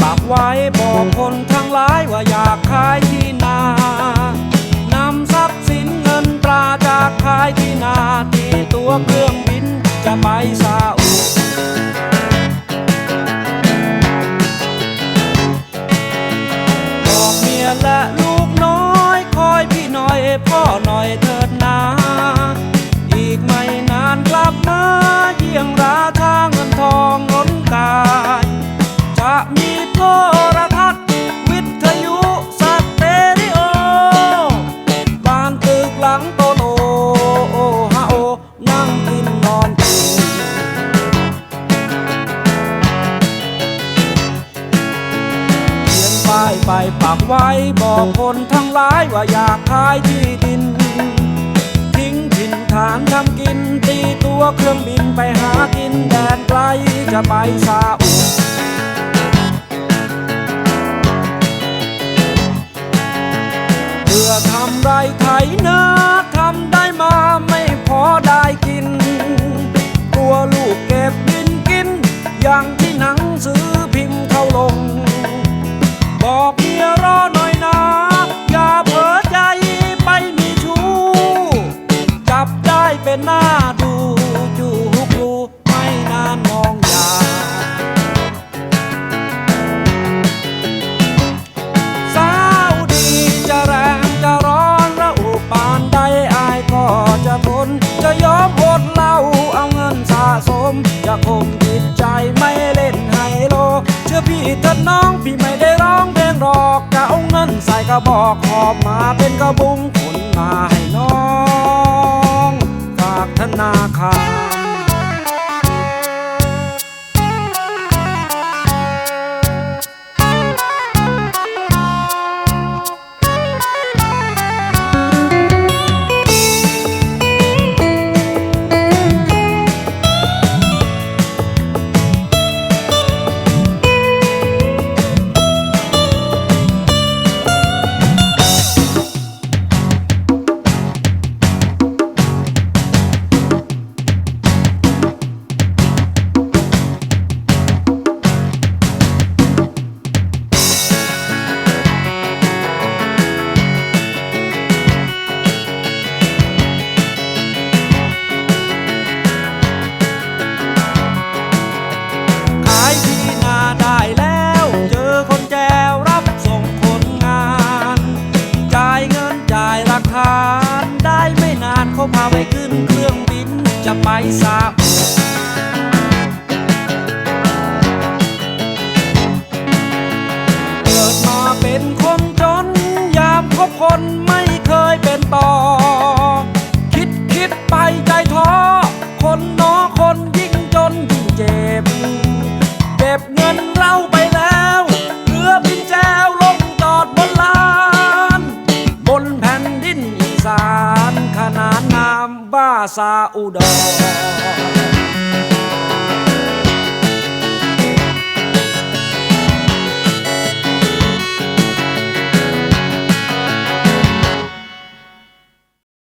ปากไว้บอกคนทั้งหลายว่าอยากขายที่ ไปปักไว้บอกคนทั้งหลายว่าอยากขายที่ดิน ทิ้งถิ่นฐานทำกินตีตัวเครื่องบินไปหากินแดนไกลจะไปซาอุเพื่อทำไรไถนาทำได้มาไม่พอได้กิน กลัวลูกเก็บบินกิน อย่างที่หนังสือพิมพ์เขาลง น้องพี่ไม่ได้ร้องเพลงหรอกกะเอาเงินใส่กระบอกขอบมาเป็นกระบุงขนมา ไปขึ้นเครื่องบินจะไปซาอุ rasa udah.